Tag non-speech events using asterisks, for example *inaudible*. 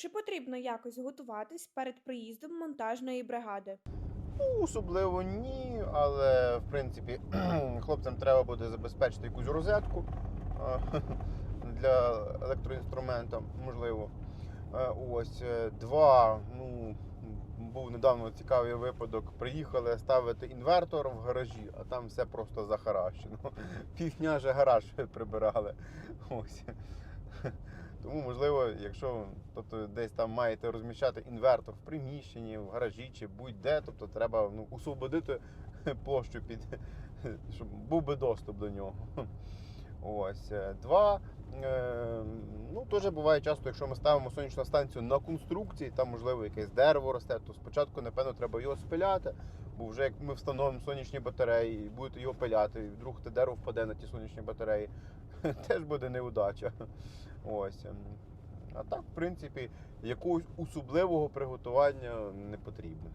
Чи потрібно якось готуватись перед приїздом монтажної бригади? Ну, особливо ні, але в принципі *clears throat* хлопцям треба буде забезпечити якусь розетку *laughs* для електроінструмента, можливо. Е, Ось е, два. Ну, був недавно цікавий випадок. Приїхали ставити інвертор в гаражі, а там все просто захаращено. *laughs* Півдня же гараж прибирали. Ось. *laughs* Тому, можливо, якщо тобто, десь там маєте розміщати інвертор в приміщенні, в гаражі чи будь-де, тобто треба ну, освободити *laughs* площу під, *laughs* щоб був би доступ до нього. Ось. е, Два. е, Ну, теж буває часто, якщо ми ставимо сонячну станцію на конструкції, там, можливо, якесь дерево росте, то спочатку, напевно, треба його спиляти, бо вже як ми встановимо сонячні батареї і будете його пиляти, і вдруг те дерево впаде на ті сонячні батареї, *laughs* теж буде неудача. Ось. ем. А так, в принципі, якогось особливого приготування не потрібно.